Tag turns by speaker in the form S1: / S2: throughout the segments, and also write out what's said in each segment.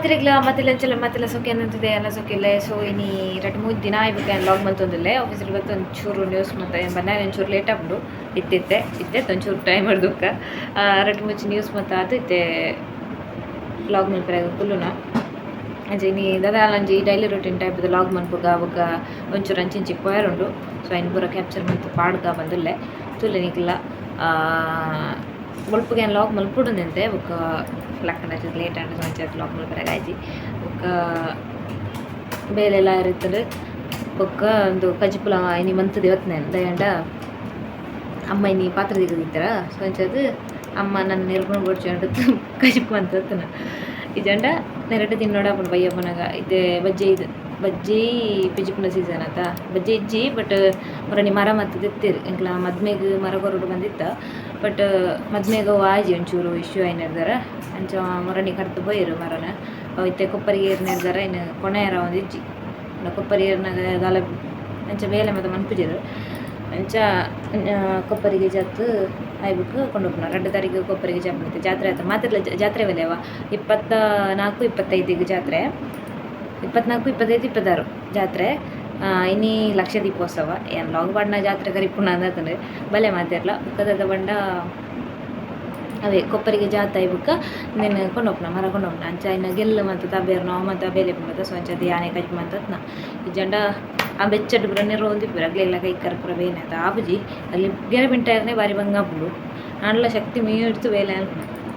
S1: ಮಾತಿರೆಗ್ಲ ಮತ್ತೆಲ್ಲ ಅಂಚೆಲ್ಲ ಮತ್ತೆಲ್ಲ ಸೊಕ್ಕೆ ಅನ್ನಂತಿದೆ ಎಲ್ಲ ಸೊಕ್ಕಿಲ್ಲ ಸೊ ಇನಿ ಎರಡು ಮೂರು ದಿನ ಆಯ್ಬೇಕು ಲಾಗ್ ಮಲ್ತೊಂದಿಲ್ಲ ಆಫೀಸಲ್ಲಿ ಇವತ್ತು ಒಂಚೂರು ನ್ಯೂಸ್ ಮತ್ತೆ ಬಂದಾಗ ಒಂಚೂರು ಲೇಟ್ ಆಗ್ಬಿಡು. ಇತ್ತಿತ್ತೆ ಇತ್ತೆ ಒಂಚೂರು ಟೈಮ್ ಹಿಡ್ದುಕ್ಕ ಎರಡು ಮೂರು ನ್ಯೂಸ್ ಮತ್ತು ಅದು ಇತ್ತೆ ಲಾಗ್ ಮಲ್ಪರಾಗ ಫುಲ್ಲುನ ಅಂಚೆ ಇನ್ನು ದಾದ ಅಂಜಿ ಡೈಲಿ ರೊಟೀನ್ ಟೈಪ್ ಲಾಗ್ ಮನ್ಪುಗ ಅವಾಗ ಒಂಚೂರು ಅಂಚಿಂಚಿ ಉಂಡು ಸೊ ಇನ್ನು ಪೂರ ಕ್ಯಾಪ್ಚರ್ ಮತ್ತು ಪಾಡ್ಗ ಬಂದುಲ್ಲೆ. ತುಲೆ ಮುಳ್ಪುಗೆ ಲಾಗ್ ಮಲ್ಪುಡುಂದಂತೆ ಬೊಕ್ಕ ಲಕ್ಕನ ಲೇಟ್ ಆಂಡ್ ಸಂಚೆ ಲಾಗ್ ಮಲ್ಪರಾಗ ಆಯ್ತು. ಬೊಕ್ಕ ಬೇಲೆಲ್ಲ ಇರುತ್ತದೆ ಬೊಕ್ಕ ಒಂದು ಕಜಿಪುಲ ಐನಿ ಮಂತದ ಇವತ್ತನೇ ದಯಂಡ ಅಮ್ಮ ಇನಿ ಪಾತ್ರ ದಿಗದಿತ್ತಾರ ಸೊ ಅಂಚದು ಅಮ್ಮ ನನ್ನ ನೆರ್ಕೊಂಡು ಕೊಡ್ಚಂಡು ಕಜಿಪು ಅಂತ ಹತ್ತನ ಇಜಂಡ ನೆರಡು ತಿನ್ನೋಡ ಅಪ್ಪನ ಬಯ್ಯಪ್ಪನಾಗ ಇದೆ ಬಜ್ಜಿ, ಇದು ಬಜ್ಜಿ ಪಿಜಿಪುನ ಸೀಸನ್ ಆತ ಬಜ್ಜಿ ಇಜ್ಜಿ ಬಟ್ ಮೊರಣಿ ಮರ ಮತ್ತು ತಿತ್ತೀರಿ ಎಂಕ್ಲ ಮದ್ಮೆಗ್ ಮರ ಕೊರಡು ಬಂದಿತ್ತ. ಬಟ್ ಮದ್ಮೆಗ ಆಜಿ ಒಂಚೂರು ಇಶ್ಯೂ ಆಯ್ನ ನಿರ್ದಾರ ಅಂಚ ಮೊರಣಿ ಕರ್ತು ಬೈರು ಮರನ. ಇತ್ತೆ ಕೊಪ್ಪರಿಗೆ ಏರ್ ನಿರ್ದಾರ ಇನ್ನು ಕೊನೆಯರ ಒಂದು ಇಜ್ಜಿ. ಕೊಪ್ಪರಿ ಏರ್ನಾಗ ಗಾಲ ಅಂಚ ಬೇಲೆ ಮತ್ತು ಮನ್ಪಿಜಿರು. ಅಂಚ ಕೊಪ್ಪರಿಗೆ ಜತ್ತು ಆಯ್ಬೇಕು ಕೊಂಡೋಗ್ನ ಎರಡು ತಾರೀಕು ಕೊಪ್ಪರಿಗೆ ಜಾತ್ರೆ ಜಾತ್ರೆ ಆಯ್ತು? ಮಾತ್ರ ಜಾತ್ರೆ ಬೆಲೆವ ಇಪ್ಪತ್ತ ನಾಲ್ಕು ಇಪ್ಪತ್ತೈದಿಗೆ ಜಾತ್ರೆ. ಇಪ್ಪತ್ನಾಲ್ಕು, ಇಪ್ಪತ್ತೈದು, ಇಪ್ಪತ್ತಾರು ಜಾತ್ರೆ. ಇನ್ನಿ ಲಕ್ಷ ದೀಪೋತ್ಸವ ಏನು ಲಾಂಗ್ ಬಾಡ್ನ ಜಾತ್ರೆ ಕರಿಪುಣ ಅಂದ್ರೆ ಬಲೆ ಮಾತಾಡಲ್ಲ ಬುಕ್ಕದ ಬಂಡ ಅವೇ ಕೊಪ್ಪರಿಗೆ ಜಾತ ಇಬ್ಬಕ್ಕ ನಿನ್ನ ಕೊಂಡೋಗ್ನ ಮರ ಕೊಂಡೋಗ್ನ ಅಂಚ ಇನ್ನ ಗೆಲ್ಲು ಮತ್ತು ನಾವು ಮತ್ತು ಬೇಲೆ ಮತ್ತು ಸ್ವಂಚ ಆನೆ ಕಜ್ ಮಂತತ್ನ ಈ ಜಂಡ ಆ ಬೆಚ್ಚಡ್ ಪುರ ನೆರ ಒಂದಿಪ್ಪುರ ಅಗ್ಲೆಲ್ಲ ಕೈ ಕರ್ಪುರ ಬೇನೆ ಅಂತ. ಆಬುಜಿ ಅಲ್ಲಿ ಗೆರೆ ಬಿಂಟಾಯರ್ನೆ ಬಾರಿ ಬಂಗ ಬುಡು ನಾನೆಲ್ಲ ಶಕ್ತಿ ಮೀಡ್ತು ಬೇಲೆ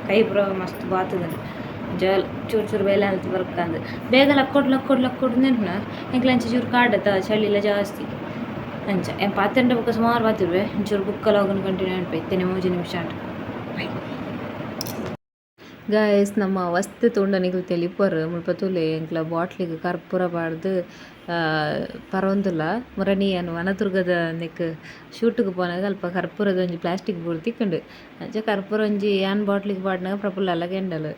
S1: ಕೈ ಪುರ ಮಸ್ತ್ ಬಾತದ ಜಲ್, ಚೂರು ಚೂರು ಬೇಲೆ ಅಂತ ಬರ್ಕಂದು. ಬೇಗ ಲಕ್ಕೊಡ್ ಲಕ್ಕೊಡ್ ಲಕ್ಕೊಡ್ ನೆನ್ಪುನ ಎಂಕ್ಲ ಅಂಚೆ ಚೂರು ಕಾಡತ್ತ ಚಳಿಲ್ಲ ಜಾಸ್ತಿ. ಅಂಚ ಏನ್ ಪಾತ್ರೆಂಡ ಬುಕ್ಕ ಸುಮಾರು ಬಾತಿರ್ವೆ ಒಂಚೂರು ಬುಕ್ಕಲ್ಲಿ ಹೋಗೋಣ ಕಂಟಿನ್ಯೂ ಅನ್ಪೆ ಇತ್ತೇನೆ ಮೂಜಿ ನಿಮಿಷ ಅಂಟ ಗಾಯಸ್ ನಮ್ಮ ವಸ್ತು ತೊಂಡನಿಗೆ ತೆಲಿಪರ್ ಮುಲ್ಪ ತುಲೆ ಎಂಕ್ಲ ಬಾಟ್ಲಿಗೆ ಕರ್ಪೂರ ಬಾಡ್ದು ಪರವೊಂದುಲ್ಲ. ಮುರಣಿ ಅನ್ನು ವನದುರ್ಗದ ನೆಕ್ ಶೂಟ್ಗೆ ಪೋನಾಗ ಅಲ್ಪ ಕರ್ಪೂರದ ಒಂಜಿ ಪ್ಲಾಸ್ಟಿಕ್ ಬೂರು ತಿಕ್ಕಂಡು. ಅಂಚೆ ಕರ್ಪೂರ ಒಂಜಿ ಯಾನ್ ಬಾಟ್ಲಿಗೆ ಪಾಡ್ನಾಗ ಪ್ರಪುಲ್ಲ ಅಲ್ಲ ಗೆಂಡಲ್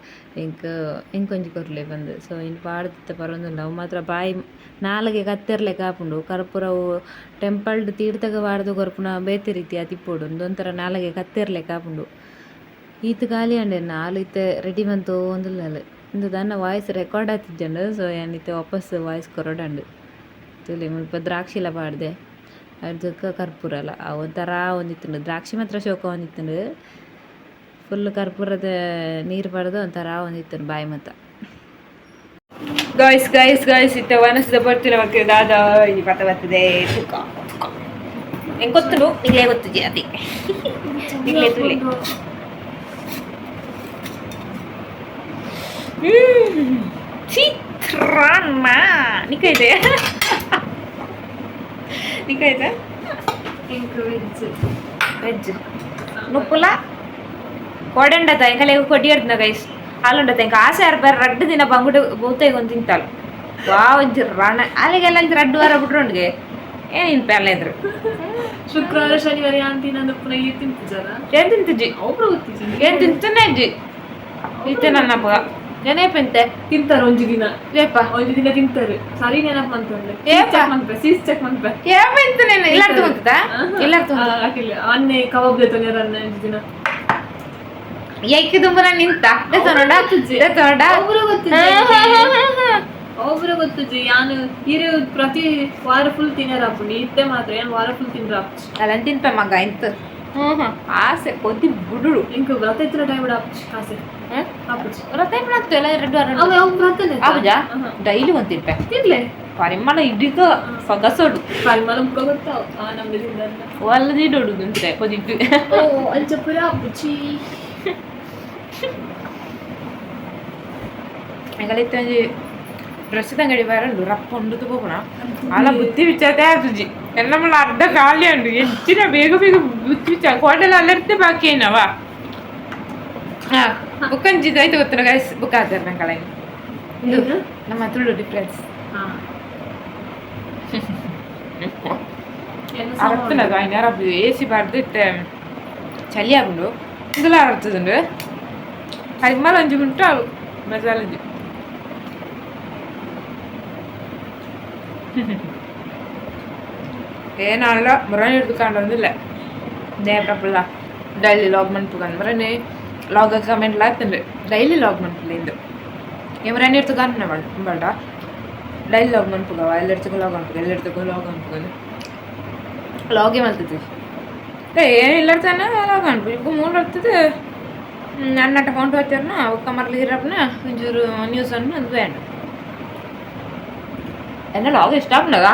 S1: ಇಂಕ್ ಇಂಕೊಂಜಿ ಕೊರ್ಲೆ ಬಂದು. ಸೊ ಇನ್ನು ಪಾಡ್ದಿತ್ತ ಪರವೊಂದುಲ್ಲ. ಅವು ಮಾತ್ರ ಬಾಯಿ ನಾಲ್ಗೆ ಕತ್ತೆರ್ಲೆ ಕಾಪುಂಡು. ಕರ್ಪೂರವು ಟೆಂಪಲ್ಡ್ ತೀರ್ಥಗ ವಾಡ್ದು ಕೊರ್ಪುನ ಬೇತೆ ರೀತಿ ತಿಪ್ಪೋಡು. ಒಂದೊಂಥರ ನಾಲ್ಗೆ ಕತ್ತೆರ್ಲೆ ಕಾಪುಂಡು. ಈತ್ ಖಾಲಿ ಅಂಡೆ ನಾಲ್ ಇತ್ತೆ ರೆಡಿ ಬಂತು ಒಂದುಲ್ಲ ಇಂದು ದನ್ನ ವಾಯ್ಸ್ ರೆಕಾರ್ಡ್ ಆತಿದ್ದಂಡು ಸೊ ಏನಿತ್ತು ವಾಪಸ್ ವಾಯ್ಸ್ ಕೊರೋಡಂಡು ತುಲಿ ಮುಲ್ಪ ದ್ರಾಕ್ಷಿಲ ಪಾಡ್ದೆ ಅದಕ್ಕೆ ಕರ್ಪೂರ ಅಲ್ಲ ಆ ಒಂಥರ ಒಂದಿತ್ತು ದ್ರಾಕ್ಷಿ ಮಾತ್ರ ಶೋಕ ಒಂದಿತ್ತುಂಡು ಫುಲ್ ಕರ್ಪೂರದ ನೀರು ಪಡೆದು ಒಂಥರ ಒಂದಿತ್ತುಂಡು ಬಾಯಿ ಮತ್ತ ಗಾಯ್ಸ್ ಗಾಯ್ಸ್ ಗಾಯ್ಸ್ ಇತ್ತ ವನಸದ ಬರ್ತಿಲ್ಲ ಮಕ್ಕಳು ದಾದ ಈ ಪತ ಬರ್ತದೆ ತುಕ ಹೆಂಗೆ ಗೊತ್ತುಂಡು ನಿಂಗೆ ಗೊತ್ತಿದೆ ಅದೇ ನಿಂಗೆ ತುಲೆ ಚಿತ್ರಾನ್ನ. ನಿಕೈತೆ ನಿಕೈತೆ ವೆಜ್ ನುಪ್ಪುಲ? ಕೊಡೆಂಡತ ಎಂಕಲೆ ಕೊಡಿ ಹಿಡ್ದ ಗೈಸ್ ಹಾಲುಂಡತ ಎಂಕ ಆಸೆ ಅರ್ಬಾರ ರಡ್ಡು ದಿನ ಬಂಗುಡು ಬಹುತೇಕ ಒಂದು ತಿಂತಾಳು. ವಾ ಒಂಚಿ ರಣ. ಅಲ್ಲಿಗೆಲ್ಲ ಒಂಚಿ ರಡ್ಡು ವಾರ ಬಿಟ್ರೊಂಡ್ಗೆ ಏ ಇನ್ ಅಲ್ಲ ಇದ್ರು?
S2: ಶುಕ್ರವಾರ ಶನಿವಾರ ಯಾಂತಿನ ಪುನಃ ಈ ತಿಂತಿದ್ದಾರ?
S1: ಏನ್ ತಿಂತಿಜ್ಜಿ
S2: ಒಬ್ರು ಗೊತ್ತಿದ್ದೀನಿ
S1: ಏನ್ ತಿಂತಾನೆ ಅಜ್ಜಿ ಇತ್ತೆ ನನ್ನ ಹಬ್ಬ ನೆನಪೆಂತೆ
S2: ತಿಂತಾರೆ ಒಂಜಿ ದಿನ.
S1: ಏಪ
S2: ಒಂಜಿ ದಿನ ತಿಂತಾರೆ. ಸರಿ ನೆನಪು ಮಾಡ್ತಾರೆ
S1: ಏಪ?
S2: ಸೀಸ್ ಚೆಕ್
S1: ಏಪ ಇಂತ ನೆನ
S2: ಅನ್ನೆ ಕಬಾಬ್ ಜೊತೆ ರನ್ನ ಒಂಜಿ ದಿನ.
S1: ಏಕೆ ನಿಂತ?
S2: ಒಬ್ರು ಗೊತ್ತು ಒಬ್ರು ಯಾನು ಇರು ಪ್ರತಿ ವಾರ ಫುಲ್ ತಿನ್ನರ ಅಪ್ಪುಂಡು ಇತ್ತೆ ಮಾತ್ರ. ಏನ್ ವಾರ ಫುಲ್
S1: ಅಲ್ಲ ತಿನ್ಪ ಮಗ ಇಂತ ಆಸೆ ಕೊದ್ದಿ ಬುಡುಡು
S2: ಇಂಕ ವ್ರತ ಇತ್ರ ಟೈಮ್ ಅಪ್ಪು ಕಾಸೆ ಅಪ್ಪು
S1: ರಥ ಮಾಡ್ತೇವಲ್ಲ ಎರಡು ವಾರ
S2: ಅವ ಯಾವ ವ್ರತನೇ
S1: ಆಬುಜಾ ಡೈಲಿ ಒಂದು ತಿನ್ಪೆ
S2: ತಿನ್ಲೆ
S1: ಪರಿಮಳ ಇಡೀಗ ಸೊಗಸೋಡು
S2: ಪರಿಮಳ ಮುಖ ಗೊತ್ತಾವ ಆ ನಮ್ದು ತಿಂದ
S1: ಒಲ್ಲದಿಡೋಡು ಅಂದ್ರೆ ಕೊದಿದ್ದು
S2: ಓ ಅಂಚಪುರ ಅಪ್ಪುಚಿ
S1: ಎಂಗಲೈತೆ ಒಂಜಿ ಡ್ರೆಸ್ಸಿದ ಅಂಗಡಿ ಬರಲು ರಪ್ಪ ಉಂಡು ಹೋಗೋಣ ಅಲ್ಲ ಬುತ್ತಿ ಬಿಚ್ಚತೆ ಆಗ್ತಜಿ ಎಲ್ಲ ಮಳ ಅರ್ಧ ಖಾಲಿ ಉಂಡು ಹೆಚ್ಚಿನ ಬೇಗ ಬೇಗ ಬುತ್ತಿ ಬಿಚ್ಚ ಹೋಟೆಲ್ ಅಲ್ಲರ್ತೆ ಬಾಕಿ ಏನವ ಹಾ ಬುಕ್ಕಂಜಿ ಆಯ್ತು ಗೊತ್ತಿನ ಗೈಸ್ ಬುಕ್ ಆದ್ರೆ ನಂಗೆ ಇದು
S2: ಏನು?
S1: ನಮ್ಮ ತುಳು ಡಿಫ್ರೆನ್ಸ್
S2: ಹಾ ಏನು
S1: ಅರತ್ತನ ಗಾಯನ ಎ ಸಿ ಬಾರ್ದು ಇತ್ತೆ ಚಳಿ ಆಗುಂಡು ಇದೆಲ್ಲ ಅರ್ತದುಂಡು ಪರಿಮಳ ಒಂಜಿ ಉಂಟು ಮಸಾಲ ಒಂಜಿ ಏನಲ್ಲ ಮರಣ ಹಿಡ್ದುಕೊಂಡು ಒಂದಿಲ್ಲ ನೇಪ್ರಪ್ಪಲ್ಲ ಡೈಲಿ ಲಾಗ್ ಮಾಡ್ಬೇಕಂದ್ ಮರನೇ ಲಾಗ್ ಕಮೆಂಟ್ ಆಗ್ತಂದ್ರೆ ಡೈಲಿ ಲಾಗ್ ಮನ್ಪುಲಿಂದು ఎవరైనా ఎత్తుగానే బట డైలీ లాగ్ అనుకోవా ఎల్లు ఎత్తుకో లాగ్ అనుకో ఎల్లు ఎత్తుకో లాగ్ అనుకోదు ಲಾಗ್ ಏಮಲ್ತದೆ ಏ ಇಲ್ಲರ್ತಾನೆ ಲಾಗ್ ಅನ್ಬಿ ಈಗ ಮೂರು ಹತ್ತದ ಅಣ್ಣಟ ಫೌಂಟ್ ಹೋಗ್ತಾರನ ಒಕ್ಕ ಮರ್ಲಿ ಇರಪ್ಪನ ಒಂಚೂರು ನ್ಯೂಸ್ ಅನ್ನು ಅದು ಬೇಡ என்ன லாக் இஷ்டம் ఉండదా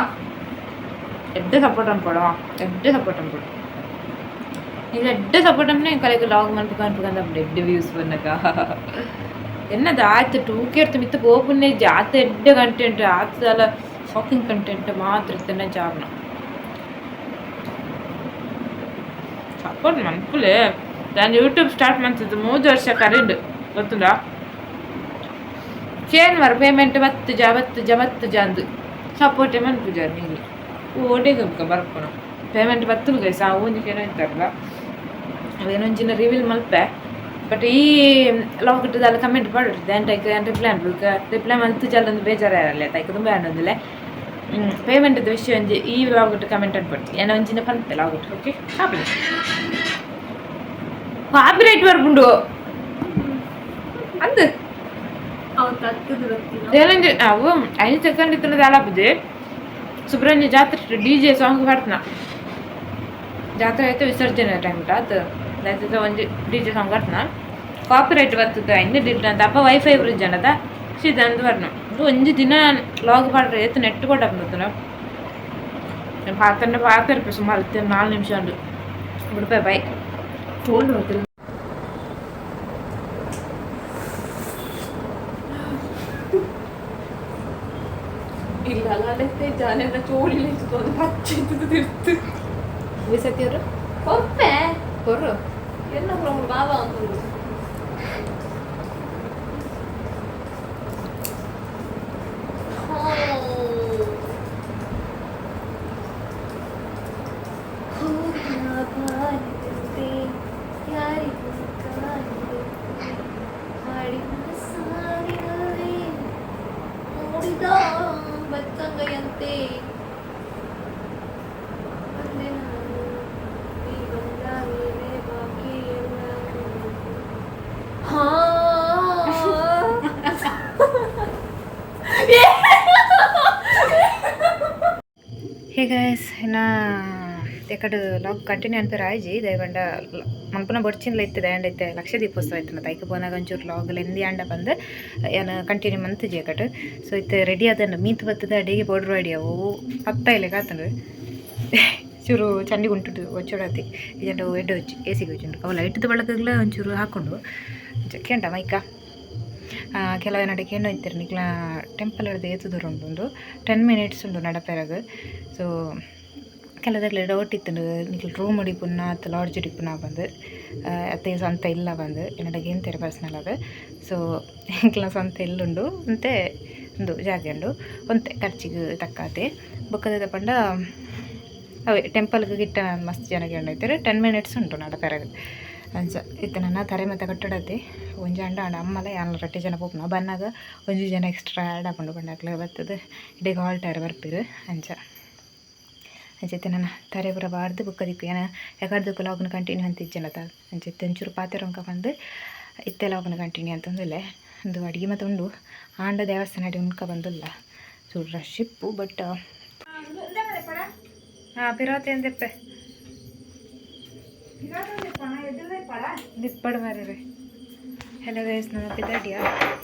S1: ఎంత సపోర్ట్ అనుకోవడం ఎంత సపోర్ట్ అనుకోవడం ಅನ್ಕೊಡು ಈಗ ಎಡ್ಡೆ ಸಪೋರ್ಟ್ ಅಂದ್ರೆ ಕಲೆಗೆ ಲಾಗ್ ಮನ್ಪು ಅನ್ಪುಗಂದ ಎಡ್ಡೆ ವ್ಯೂಸ್ ಬಂದಾಗ ಎನ್ನದು ಆಯ್ತು ಟೂ ಕೇರ್ತು ಮಿತ್ತು ಗೋಪುನ್ನೆ ಜಾತ ಎಡ್ಡೆ ಕಂಟೆಂಟ್ ಆತದಲ್ಲ ಶಾಕಿಂಗ್ ಕಂಟೆಂಟ್ ಮಾತ್ರ ಇತ್ತನೆ ಜಾಬ್ನ ಸಪೋರ್ಟ್ ಮನ್ಪುಲೆ ನಾನು ಯೂಟ್ಯೂಬ್ ಸ್ಟಾರ್ಟ್ ಮಾಡ್ತಿದ್ದು ಮೂರು ವರ್ಷ ಕರೆಂಡು ಗೊತ್ತುಂಡಾ ಚೇನ್ ವರ್ ಪೇಮೆಂಟ್ ಬತ್ತು ಜ ಬತ್ತು ಜ ಬತ್ತು ಜ ಅಂದು ಸಪೋರ್ಟೇ ಮನ್ಪುಜ ನೀನು ಓಟೆ ಗಮ್ಕ ಬರ್ಪುಣ ಪೇಮೆಂಟ್ ಬತ್ತಲು ಗೈಸ್ ಆ ಒಂಜಿಗೆ ಏನೋ ಇರ್ತಾರಲ್ಲ ಅವೇನೊಂಜಿನ ರಿವೀಲ್ ಮಲ್ಪೆ ಬಟ್ ಈ ಲಾಕೆಟ್ದಲ್ಲ ಕಮೆಂಟ್ ಮಾಡಿರ್ತದೆ ಎಂಟೈಕ್ ರಿಪ್ಲೈ ಅನ್ಬೇಕು ರಿಪ್ಲೈ ಮಲ್ತು ಜಲ್ದೊಂದು ಬೇಜಾರಲ್ಲ ತೈಕ ತುಂಬ ಅನ್ನೋದಿಲ್ಲ ಪೇಮೆಂಟ್ ವಿಷಯ ಒಂಜಿ ಈ ಲಾಗೆಟ್ ಕಮೆಂಟ್ ಅನ್ಪಡ್ತಿ ಏನೋ ಒಂಜಿನ ಪಂತೆ ಲಾಗೆಟ್ ಓಕೆ ಕಾಪಿ ಕಾಪಿರೈಟ್ ಬರ್ಪುಂಡು ಅಂದು
S2: ಅವ್ರು ತಕ್ಕದು ಗೊತ್ತಿಲ್ಲ
S1: ಏನಂದ್ರೆ ಅವು ಐದು ಸೆಕೆಂಡ್ ಇತ್ತು ಆಲಾಪದೆ ಸುಬ್ರಹ್ಮಣ್ಯ ಜಾತ್ರೆ ಡಿ ಜೆ ಸಾಂಗ್ ಹಾಡ್ತಾನ ಜಾತ್ರೆ ಆಯ್ತು ವಿಸರ್ಜನೆ ಟೈಮ್ ಅದು ಆಯ್ತು ಒಂದು ಡಿ ಜೆ ಸಾಂಗ್ ಹಾಡ್ತಾನ ಕಾಪಿ ರೈಟ್ ಬರ್ತದೆ ಇನ್ನು ಡಿಟ್ ಅಂತ ಅಪ್ಪ ವೈಫೈ ಬ್ರಿಡ್ಜ್ ಅನ್ನದ ಸಿದಂತ ಬರ್ನ ಒಂದು ದಿನ ಲಾಗ್ ಮಾಡ್ರೆ ಎತ್ತು ನೆಟ್ ಕೊಟ್ಟಾಕ ಬರ್ತಾನ ಪಾತ್ರ ಪಾತ್ರ ರೂಪಾಯಿ ಸುಮಾರು ನಾಲ್ಕು ನಿಮಿಷ ಉಂಟು ರೂಪಾಯಿ ಬೈ
S2: ಫೋನ್ ಹೋಗ್ತಿಲ್ಲ ಇಲ್ಲ ಅಲ್ಲತ್ತೆ ಜಾನೆಲ್ಲ ಚೋಳಿಲಿ ಒಂದು ಪಚ್ಚೆ ತಿರ್ತು
S1: ವಿಸತಿಯವರು
S2: ಕೊಪ್ಪೆ
S1: ಕೊರ್ರು
S2: என்ன உங்களுக்கு பாபா வந்து ಹೇ
S1: ಗೈಸ್ ಇನ್ನು ಯಾಕಡೆ ಲಾಗ್ ಕಂಟಿನ್ಯೂ ಅಂತ ರಾಯ್ಜಿ ದಯವಂಡ ಮನ್ಪುನ ಬಡ್ಚಿನ್ಲ ಇತ್ತು ದಯಂಡ ಇತ್ತೆ ಲಕ್ಷ ದೀಪೋತ್ಸವ ಇತ್ತು ಐಕ ಬೋನಾಗ ಒಂಚೂರು ಲಾಗ್ ಲೆಂದಿ ಆಂಡ ಬಂದು, ಏನು ಕಂಟಿನ್ಯೂ ಮಂತಿಜಿ ಅಕಡೆ ಸೊ ಇತ್ತು ರೆಡಿ ಅದನ್ನು ಮೀತ್ ಬತ್ತದ, ಅಡಿಗೆ ಬೋಡ್ರು ರೆಡಿ ಅವು ಪತ್ತ ಇಲ್ಲ ಕಾತನ್ರಿ ಚೂರು ಚಂಡಿಗೆ ಉಂಟು ಒಚ್ಚೋಡತಿ. ಇದೆಂಡು ಎಡ್ಡೆ ಹೊಚ್ಚಿ, ಎಸಿಗೆ ಹೊಚ್ಚು ಅವು ಲೈಟ್ದು ಬೆಳಕಗ್ಲ ಒಂಚೂರು ಹಾಕೊಂಡು ಜಕ್ಕೆ ಉಂಟ ಮೈಕ. ಕೆಲವು ನಡಕ್ಕೆ ಏನು ಇತ್ತಾರೆ ನಿಕ್ಲ ಟೆಂಪಲ್ ಹಿಡ್ದು ಏತು ದೂರ ಉಂಟು ಒಂದು ಟೆನ್ ಮಿನಿಟ್ಸ್ ಉಂಟು ನಡಪೆರಗ. ಸೊ ಕೆಲದಲ್ಲಿ ಡೌಟ್ ಇತ್ತು ನಿಕ್ಲ ರೂಮ್ ಹಿಡಿಪುನ್ನ ಅಥವಾ ಲಾಡ್ಜ್ ಹಿಡಿಪುನ ಬಂದು ಅತ್ತೆ ಸ್ವಂತ ಇಲ್ಲ ಬಂದು ಎನ್ನಡಗೆ ತೆರೆ ಪರ್ಸ್ನಲ್ ಅದು? ಸೊ ಇಂಕ್ಲ ಸ್ವಂತ ಇಲ್ಲುಂಡು ಅಂತೆ ಒಂದು ಜಾಗ ಉಂಡು, ಒಂತೆ ಖರ್ಚಿಗೆ ತಕ್ಕಾತೆ. ಬೊಕ್ಕದ ಪಂಡ ಅವೇ ಟೆಂಪಲ್ಗೆ ಗಿಟ್ಟ ಮಸ್ತ್ ಜನಕ್ಕೆ ಉಂಡೈತಾರೆ ಟೆನ್ ಮಿನಿಟ್ಸ್ ಉಂಟು ನಡಪೆರಗ. ಅಂಚ. ಇತ್ತು ನನ್ನ ತರೆ ಮತ್ತೆ ಕಟ್ಟಡತೆ. ಒಂಜಿ ಅಂಡ ಅಂಡ. ಅಮ್ಮಲ ಯಾನ ರೊಟ್ಟಿ ಜನ ಪೋಪುನ ಬನ್ನಾಗ ಒಂಜಿ ಜನ ಎಕ್ಸ್ಟ್ರಾ ಆ್ಯಡ್ ಹಾಕೊಂಡು ಬಂದಾಕ್ಲೆ ಬರ್ತದೆ ಇಡೀ ಹಾಲ್ಟರ್ ಬರ್ಪಿರು ಅಂಚ. ಅಂಚೈತೆ ನನ್ನ ತರೆ ಪೂರ ಬಾರ್ದು ಬುಕ್ಕ ದಿಕ್ಕು. ಏನ ಯಾಕಡ್ದಕ್ಕೂ ಲಾಗ್ನ ಕಂಟಿನ್ಯೂ ಅಂತ ಇಜ್ಜನ ತ. ಅಂಚೈತೆ ಒಂಚೂರು ಪಾತ್ರೆ ರೊಂಕ ಬಂದು ಇತ್ತೆ ಲಾಗ್ನ ಕಂಟಿನ್ಯೂ ಅಂತಂದಿಲ್ಲ. ಒಂದು ಅಡುಗೆ ಮತ್ತು ಉಂಡು. ಆಂಡ ದೇವಸ್ಥಾನ ಅಡಿ ಉಣ್ಕ ಬಂದಿಲ್ಲ. ಸೊ ರಶ್ ಇಪ್ಪು ಬಟ್ ಹಾಂ ಪಿರೋತೆ ಅಂದೆಪ್ಪೆ ನಿಪ್ಪಡ್ ಮಾರ್ರಿ ಹಲೋ ಗೈಸ್ ನನ್ನ ಪಿದಾಡಿಯ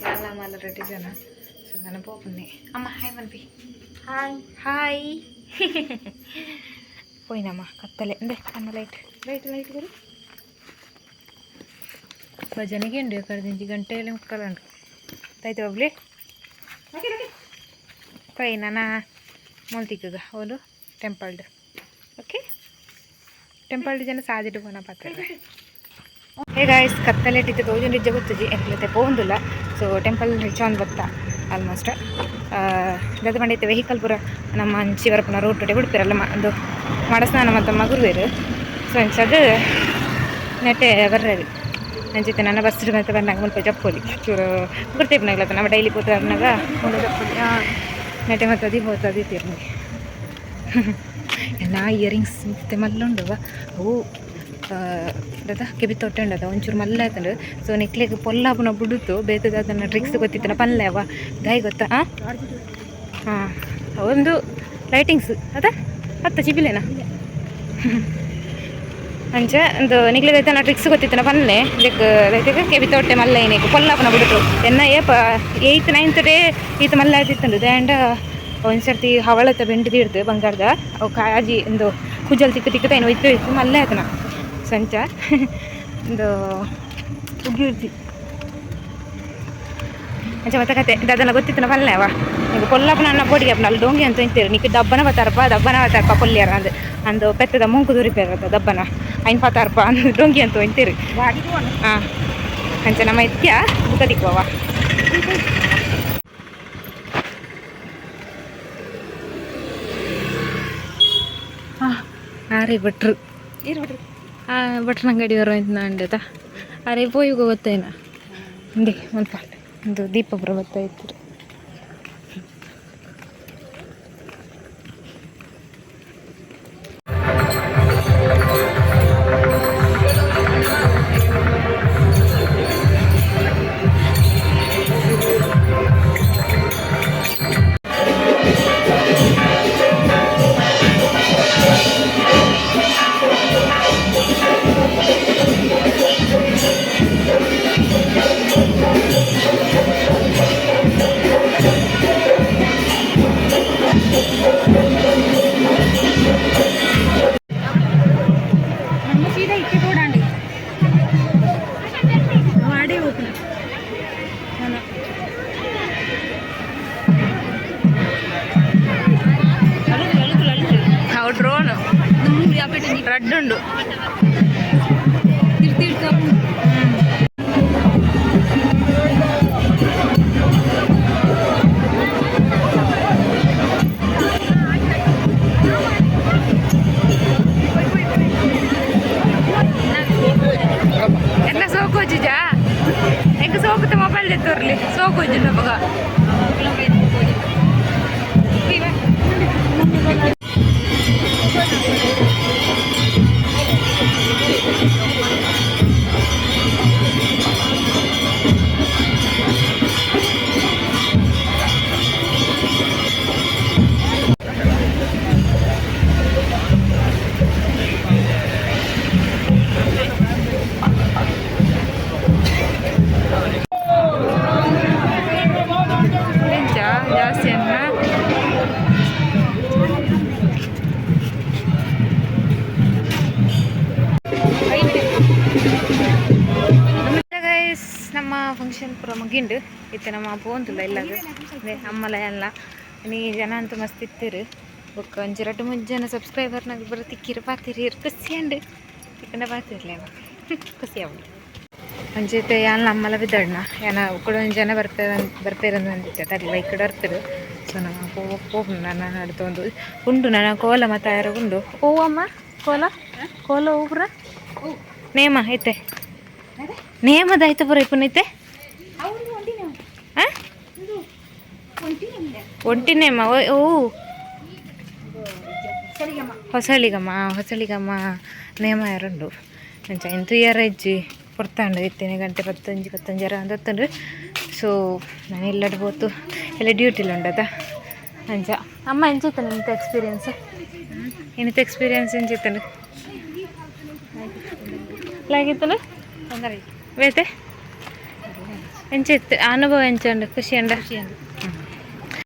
S1: ಯಾಲ ಮಾಲ ರೆಡಿ ಜನ? ಸೊ ನನಗೆ ಬನ್ನಿ ಅಮ್ಮ ಹಾಯ್ ಮನ್ವಿ. ಹಾಯ್ ಹಾಯ್ ಹೋಯ್ನಮ್ಮ ಕತ್ತಲೆ. ಅಂದ್ರೆ ಅಮ್ಮ ಲೈಟ್ ಲೈಟ್ ಲೈಟ್ ಬರು. ಭಜನೆಗೆ ಉಂಡು ಕರೆದಿಂಜಿ ಗಂಟೆ ಗಂಟೆಯಲ್ಲಿ ಮುಕ್ಕಲ್ಲಂಡು ತಾಯ್ತು ಒಬ್ಲಿ ಪೈ ನಾನ ಮೊಲ್ತಿಗ ಅವನು ಟೆಂಪಲ್ಡ್. ಓಕೆ ಟೆಂಪಲ್ಡ್ ಜನ ಸಾದಿಟ್ಟು ಬೋನ ಪಾತ್ರ. ಹೇ ಗಾಯ್ಸ್ ಕತ್ತಲೆಟ್ಟಿದ್ದು ತೋಜನ್ ನಿಜ ಗೊತ್ತಿಜಿ ಎಂಕ್ಲತೆ ಪೋವೊಂದುಲ್ಲ. ಸೊ ಟೆಂಪಲ್ ರಿಚ್ ಒಂದು ಬತ್ತ ಆಲ್ಮೋಸ್ಟ್ ಗದ ಪಂಡೈತೆ ವೆಹಿಕಲ್ ಪೂರ ನಮ್ಮ ಶಿವರಪ್ಪನ ರೋಡ್ ಬಿಡ್ತಿರಲ್ಲ, ಮ, ಒಂದು ಮಡಸ್ನಾನ ಮತ್ತು ಮಗುರುವೇರು ಸೊ ಅಂಚದ ನೆಟ್ಟೆ ಬರ್ರಿ ಅಂಚಿತ್ತೆ ನನ್ನ ಬಸ್ ಮತ್ತೆ ಬಂದಾಗ ಮುಲ್ಪ ಜಪ್ಪೋಲಿ ಚೂರು ಗುರ್ತೇಪ್ನಾಗ್ಲತ್ತ ನಮ್ಮ ಡೈಲಿ ಪೋತ ಅನ್ನಗ ಒಂದು ಜಪ್ಪೋಲಿ ನೆಟ್ಟೆ ಅದಿ ಹೋಗ್ತದೆ ಅದಿತ್ತೀರಿ ಎಲ್ಲ ಇಯರಿಂಗ್ಸ್ ಮತ್ತೆ ಮಲ್ಲುಂಡು ಓ ದಾದ ಕೆಬಿ ತೊಟ್ಟೆ ಉಂಡದ ಒಂಚೂರು ಮಲ್ಲ ಆಯ್ತಂಡು ಸೊ ನಿಕ್ಲೆಗ್ ಪೊಲ್ಲಾಪುನ ಬಿಡುತ್ತು. ಬೇತದ ಅದನ್ನು ಟ್ರಿಕ್ಸ್ ಗೊತ್ತಿತ್ತನ ಪಲ್ಲೆ ಅವ. ಗಾಯ ಗೊತ್ತಾ? ಹಾಂ, ಒಂದು ಲೈಟಿಂಗ್ಸ್ ಅದ? ಹತ್ತ ಚಿಬಿಲೇನ? ಅಂಚ, ಒಂದು ನಿಕ್ಲಿಗೆ ನಾ ಟ್ರಿಕ್ಸ್ ಗೊತ್ತಿತ್ತನ ಪಲ್ಲೆ. ಇದಕ್ಕೆ ರೈತಕ್ಕೆ ಕೆಬಿ ತೊಟ್ಟೆ ಮಲ್ಲ ಏನೇಕು ಪೊಲ್ಲಾಪುನ ಬಿಡುತ್ತು. ಎನ್ನ ಏಪ ಏಯ್ತ್ ನೈನ್ತ್ ಡೇ ಈತ ಮಲ್ಲ ಆಯ್ತಿತ್ತಂಡು ದ್ಯಾಂಡ ಒಂದ್ಸರ್ತಿ ಹವಳತ್ತ ಬೆಂಡಿದು ಇಡ್ದು ಬಂಗಾರದ. ಅವು ಕಾಜಿ, ಒಂದು, ಕುಜಲ್ ತಿಕ್ಕ ತಿಕ್ಕ ಏನು ಒಯ್ತು ಇತ್ತು ಮಲ್ಲ ಆಯ್ತನ. ಸಂಚ ಒಂದು ಉಗ್ಗಿ ಇಡ್ತಿ ಅಂಚ ಮತ್ತೆ ಕತೆ ಅದನ್ನ ಗೊತ್ತಿತ್ತನ ಪಲ್ಲೆ ಅವ ಈಗ ಪೊಲ್ಲಪ್ಪನ ಅನ್ನ ಪೋಡಿಗೆ ಅಪ್ಪನ ಅಲ್ಲಿ ಡೋಂಗಿ ಅಂತ ಇಂತೀರಿ ನಿಕ್ಕೆ ದಬ್ಬನ ಬತ್ತಾರಪ್ಪ ದಬ್ಬನ ಬತ್ತಾರಪ್ಪ ಪೊಲ್ಯಾರ ಅಂದ್ ಅಂದು ಪೆತ್ತದ ಮುಂಕು ದುರಿಪೇರದ ದಬ್ಬನ ಐನ್ ಪತ್ತಾರಪ್ಪ ಅಂದ್ ಡೋಂಗಿ ಅಂತ ಇಂತೀರಿ ಹಾಂ ಅಂಚ ನಮ್ಮ ಇತ್ಯ ಬುಕ್ಕದಿಕ್ಕವ ಆರೆ ಭಟ್ರು ಆ ಭಟ್ರ ಅಂಗಡಿ ನಾ ಅಂಡದ ಅರೆ ಪೋಯಿ ಗೊತ್ತೇನ? ಹಿಂದೆ ಒಂದು ಪಾಟ್ ಒಂದು ದೀಪ ಬರುವತ್ತ ಇತ್ತು రెడ్ ಮುಗಿಂಡು ಇತ್ತೆ ನಮ್ಮ ಪೋಂತುಲ್ಲ ಇಲ್ಲದು ಅಮ್ಮಲ ಎಲ್ಲ ನೀ ಜನ ಅಂತೂ ಮಸ್ತ್ ಇತ್ತಿರು. ಬೊಕ್ಕ ಒಂಜಿ ರಡ್ಡು ಮೂಜ್ ಜನ ಸಬ್ಸ್ಕ್ರೈಬರ್ನಾಗ ಬರೋ ತಿಕ್ಕಿರು. ಪಾತಿರಿ, ಇರು. ಖುಷಿಯಂಡು ತಿಕ್ಕಂಡ ಪಾತಿರ್ಲಿ ಖುಷಿ ಅವಳು ಅಂಚೈತೆ ಯಾನ್ ಅಮ್ಮಲ ಬಿದ್ದಣ್ಣ. ಏನ ಕೂಡ ಒಂದು ಜನ ಬರ್ಪೇರ ಬರ್ಪೇರಂದು ಅಂದಿತ್ತೆ. ತಡಿ ಬೈಕ್ ಕಡೆ ಬರ್ತಿರು ಸೊ ಪೋ ಹೋಗ್ ನಾನು ನಡ್ತು ಉಂಡು ನಾನು ಕೋಲ ಮತ್ತು ಯಾರು ಉಂಡು. ಓ ಅಮ್ಮ, ಕೋಲ? ಕೋಲ ಹೋಗ್ರ ನೇಮ ಐತೆ ನೇಮದ ಆಯ್ತು ಬರ ಇಪ್ಪನೈತೆ? ಒಂಟಿ ನೇಮ ಓ ಓ ಹೊಸಳಿಗಮ್ಮ ಹೊಸಳಿಗಮ್ಮ ನೇಮ ಯಾರುಂಡು ಅಂಚ ಎಂಟು ಇಯರ್ ಇಜ್ಜಿ ಕೊಡ್ತಾಂಡು ಇತ್ತೇನೆ ಗಂಟೆ ಪತ್ತಂಜು ಪತ್ತಂಜರ ಅಂದತ್ತಂಡು ಸೊ ನಾನು ಎಲ್ಲಡ್ ಹೋತು ಎಲ್ಲ ಡ್ಯೂಟಿಲಿ ಉಂಡದ ಅಂಚ ಅಮ್ಮ ಎಂಚೈತೆ ನಿಂತ ಎಕ್ಸ್ಪೀರಿಯನ್ಸ್ ಏನಿತ್ತು ಎಕ್ಸ್ಪೀರಿಯನ್ಸ್ ಎಂಚೈತನು లాగితను వేతే ఎంచెత్తు అనుభవం ఎంచండి ఖుషి అండి